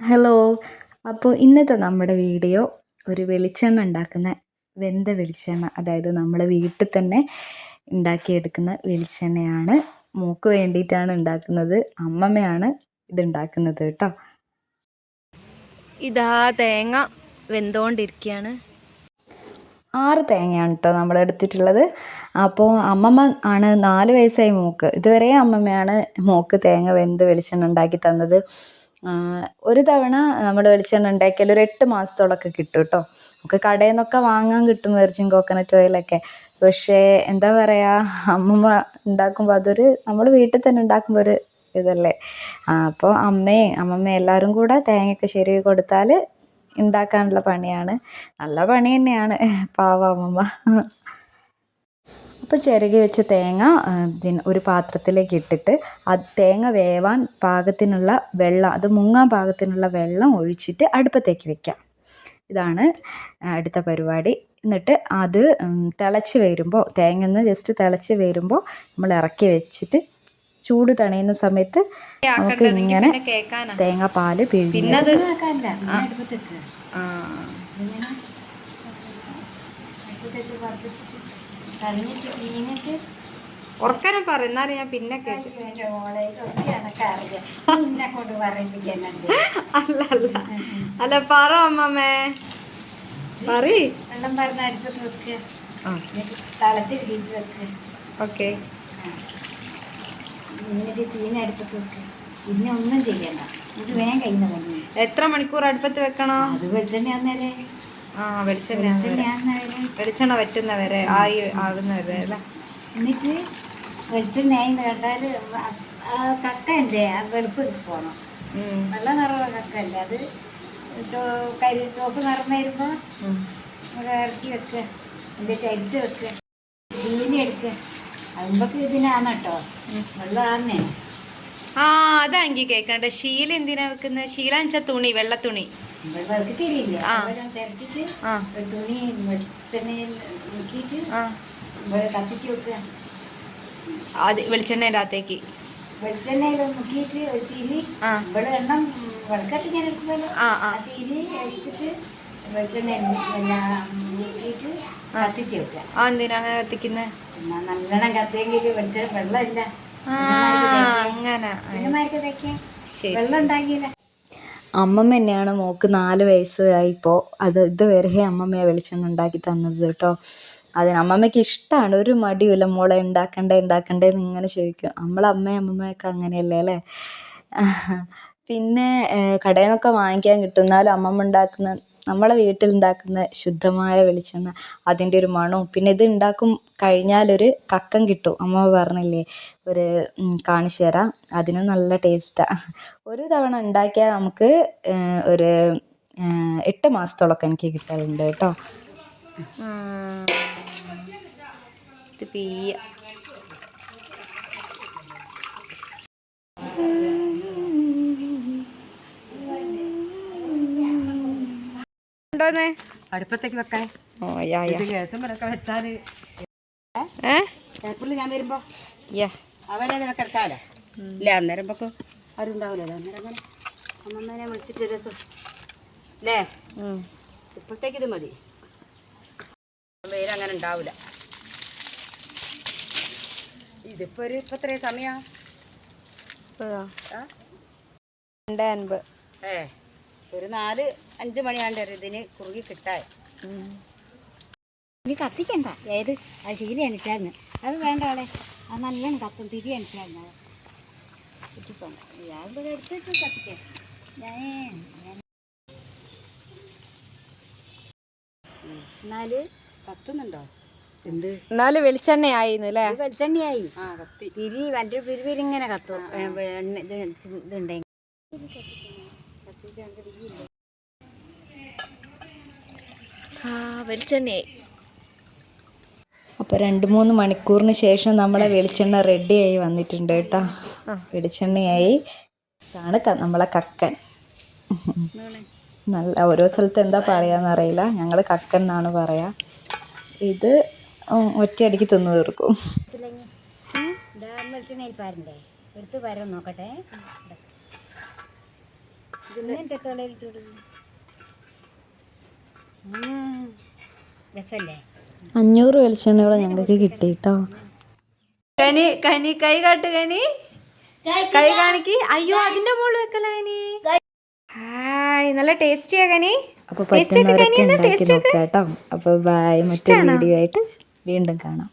Hello. അപ്പോൾ ഇന്നത്തെ നമ്മുടെ വീഡിയോ ഒരു വെളിച്ചെണ്ണ ഉണ്ടാക്കുന്ന വെന്ത വെളിച്ചെണ്ണ അതായത് നമ്മുടെ വീട്ടിൽ തന്നെ ഉണ്ടാക്കിയെടുക്കുന്ന വെളിച്ചെണ്ണയാണ്. മൂക്ക് വേണ്ടിയിട്ടാണ് ഉണ്ടാക്കുന്നത്. അമ്മമ്മയാണ് ഇതുണ്ടാക്കുന്നത് കേട്ടോ. ഇതാ തേങ്ങ വെന്തോണ്ടിരിക്കുകയാണ് ആറ് തേങ്ങയാണ് കേട്ടോ നമ്മൾ എടുത്തിട്ടുള്ളത്. അപ്പോൾ അമ്മമ്മ ആണ് നാല് വയസ്സായി മൂക്ക്. ഇതുവരെ അമ്മമ്മയാണ് മൂക്ക് തേങ്ങ വെന്ത് വെളിച്ചെണ്ണ ഉണ്ടാക്കി തന്നത്. ഒരു തവണ നമ്മൾ വെളിച്ചെണ്ണ ഉണ്ടാക്കിയാൽ ഒരു എട്ട് മാസത്തോളമൊക്കെ കിട്ടും കേട്ടോ നമുക്ക് കടയിൽ നിന്നൊക്കെ വാങ്ങാൻ കിട്ടും വെർജിൻ കോക്കനട്ട് ഓയിലൊക്കെ പക്ഷേ എന്താ പറയുക അമ്മമ്മ ഉണ്ടാക്കുമ്പോൾ അതൊരു നമ്മൾ വീട്ടിൽ തന്നെ ഉണ്ടാക്കുമ്പോൾ ഒരു ഇതല്ലേ. അപ്പോൾ അമ്മയും അമ്മമ്മയും എല്ലാവരും കൂടെ തേങ്ങയൊക്കെ ശരി കൊടുത്താൽ ഉണ്ടാക്കാനുള്ള പണിയാണ്. നല്ല പണി തന്നെയാണ്. പാവ അമ്മമ്മ. അപ്പോൾ ചിരകി വെച്ച തേങ്ങ ഒരു പാത്രത്തിലേക്ക് ഇട്ടിട്ട് ആ തേങ്ങ വേവാൻ പാകത്തിനുള്ള വെള്ളം അത് മുങ്ങാൻ പാകത്തിനുള്ള വെള്ളം ഒഴിച്ചിട്ട് അടുപ്പത്തേക്ക് വെക്കാം. ഇതാണ് അടുത്ത പരിപാടി. എന്നിട്ട് അത് തിളച്ച് വരുമ്പോൾ തേങ്ങ ഒന്ന് ജസ്റ്റ് തിളച്ച് വരുമ്പോൾ നമ്മൾ ഇറക്കി വെച്ചിട്ട് ചൂട് തണയുന്ന സമയത്ത് നമുക്ക് ഇങ്ങനെ തേങ്ങാപ്പാൽ പിഴിഞ്ഞ് ആ. ഇങ്ങനെ അടുപ്പത്തേക്ക് വറുപ്പിച്ചിട്ട് കളഞ്ഞിട്ട് പിന്നിട്ട് ഞാൻ പിന്നെ കേട്ടു. അല്ല അല്ല. അല്ല പറ അമ്മമ്മേ. പറ വെള്ളം പറഞ്ഞ വെക്കുക വെക്കുക ഓക്കെ. എന്നിട്ട് തീനെ വെക്കുക പിന്നെ ഒന്നും ചെയ്യണ്ട. ഇത് വേഗം കഴിയുന്ന എത്ര മണിക്കൂർ അടുപ്പത്ത് വെക്കണോ? അത് വെളിച്ചെണ്ണ ആന്നേരെ ആ വെളിച്ചെണ്ണ വറ്റുന്നവരെ ആയി ആകുന്നവരെ അല്ലേ? എന്നിട്ട് വെളിച്ചെണ്ണ കണ്ടാൽ കണ്ടാൽ കക്ക ആ വെളുപ്പ് പോണം. നല്ല നിറമുള്ള കക്കല്ല അത്? ചോ കരി ചോപ്പ് നിറം വരുമ്പോൾ ഇറക്കി വെക്കുക എന്നിട്ട് അരിച്ച് വെക്കുക ചീനി എടുക്കുക അതുമ്പൊക്കെ ഇതിനാണ് കേട്ടോ. വെള്ളമാന്നേ ആ അതാങ്കി കേക്കണ്ട. ശീല എന്തിനാ വെക്കുന്നത് ശീല വെച്ചാൽ തുണി വെള്ള തുണി. അത് വെളിച്ചെണ്ണേന്റെ അകത്തേക്ക് വെളിച്ചെണ്ണയിൽ മുക്കിയിട്ട് ഒരു തിരി ആ. ഇവിടെ എണ്ണം വിളക്കത്തി ഞാൻ എടുക്കുമല്ലോ ആ ആ. ആ തിരി എടുത്തിട്ട് വെളിച്ചെണ്ണയിൽ മുക്കിയിട്ട് കത്തിച്ച് വെക്കുക. ആ എന്തിനാ അങ്ങനെ കത്തിക്കുന്നത് എന്നാ നല്ലോണം കത്തിയെങ്കിൽ വെളിച്ചെണ്ണ വെള്ളമില്ല. അമ്മമ്മ തന്നെയാണ് മോക്ക് നാല് വയസ്സായിപ്പോൾ അത് ഇതുവരെ അമ്മമ്മയെ വെളിച്ചെണ്ണ ഉണ്ടാക്കി തന്നത് കേട്ടോ. അതിന് അമ്മമ്മയ്ക്ക് ഇഷ്ടമാണ് ഒരു മടിയുമില്ല. മോളെ ഉണ്ടാക്കണ്ടേ ഉണ്ടാക്കണ്ടേ എന്ന് ഇങ്ങനെ ചോദിക്കും. നമ്മളെ അമ്മയും അമ്മമ്മയൊക്കെ അങ്ങനെയല്ലേ അല്ലേ? പിന്നെ കടയിൽ നിന്നൊക്കെ വാങ്ങിക്കാൻ കിട്ടും. എന്നാലും അമ്മമ്മ ഉണ്ടാക്കുന്ന നമ്മളെ വീട്ടിലുണ്ടാക്കുന്ന ശുദ്ധമായ വെളിച്ചെണ്ണ അതിന്റെ ഒരു മണവും പിന്നെ ഇത് ഉണ്ടാക്കും കഴിഞ്ഞാലൊരു കക്കം കിട്ടും. അമ്മ പറഞ്ഞില്ലേ ഒരു കാണിച്ചു തരാം. അതിന് നല്ല ടേസ്റ്റാണ് ഒരു തവണ ഉണ്ടാക്കിയാൽ നമുക്ക് ഒരു എട്ട് മാസത്തോളമൊക്കെ എനിക്ക് കിട്ടലുണ്ട് കേട്ടോ. ഇത് തീയ ഉണ്ടോന്ന് അടുപ്പത്തേക്ക് വെക്കാൻ. ഗ്യാസും വെച്ചാൽ ഏപ്രിൽ ഞാൻ വരുമ്പോൾ യാ. അവരെ നിനക്ക് എടുക്കാമല്ലോ ഇല്ല അന്നേരം പൊക്കെ ആരും ഉണ്ടാവില്ലല്ലോ. അന്നേരം അങ്ങനെ അമ്മമ്മേനെ വിളിച്ചിട്ട് രസം അല്ലേ ഇപ്പോഴത്തേക്ക് ഇത് മതി. അങ്ങനെ ഉണ്ടാവില്ല ഇതിപ്പോ ഒരു ഇപ്പൊ എത്രയാ സമയാ. ഏ? ഒരു നാല് അഞ്ച് മണിയാണ്ട് വരും ഇതിന് കുറുകി കിട്ടാൻ. ഇനി കത്തിക്കണ്ട. ഏത്? അത് ശീലി എനിക്കാന്ന് അത് വേണ്ട ആളെ. അത് നല്ലോണം കത്തും. തിരി എനിക്കാന്ന് ഞാൻ എടുത്തിട്ട് കത്തിക്കാം. ഞാൻ എന്നാൽ കത്തുന്നുണ്ടോ? എന്ത്? എന്നാലും അല്ലേ വെളിച്ചെണ്ണയായി. ആ കത്തി. തിരി വണ്ടി പിരിവിരിങ്ങനെ കത്തും. ഇതുണ്ടെങ്കിൽ ആ വെളിച്ചെണ്ണയായി അപ്പോൾ രണ്ട് മൂന്ന് മണിക്കൂറിന് ശേഷം നമ്മളെ വെളിച്ചെണ്ണ റെഡിയായി വന്നിട്ടുണ്ട് കേട്ടോ. വെളിച്ചെണ്ണയായി. ഇതാണ് നമ്മളെ കക്കൻ. നല്ല ഓരോ സ്ഥലത്ത് എന്താ പറയാന്ന് അറിയില്ല. ഞങ്ങൾ കക്കൻ എന്നാണ് പറയാ. ഇത് ഒറ്റയടിക്ക് തിന്നു തീർക്കും. എടുത്ത് നോക്കട്ടെ. എന്നിട്ട് വെളിച്ചെണ്ണ ഇവിടെ രസല്ലേ? അഞ്ഞൂറ് ഞങ്ങൾക്ക് കിട്ടി കേട്ടോ കനി കനി കൈ കാട്ട് കനി. കൈ കാണിക്ക്. അയ്യോ അതിന്റെ മുകളിൽ വെക്കല കനി. ഹായ് നല്ല ടേസ്റ്റിയാ കനി. അപ്പൊ പറ്റുന്നവരൊക്കെ ഉണ്ടാക്കി നോക്കാം കേട്ടോ അപ്പോൾ ബൈ മറ്റൊരു വീഡിയോ ആയിട്ട് വീണ്ടും കാണാം.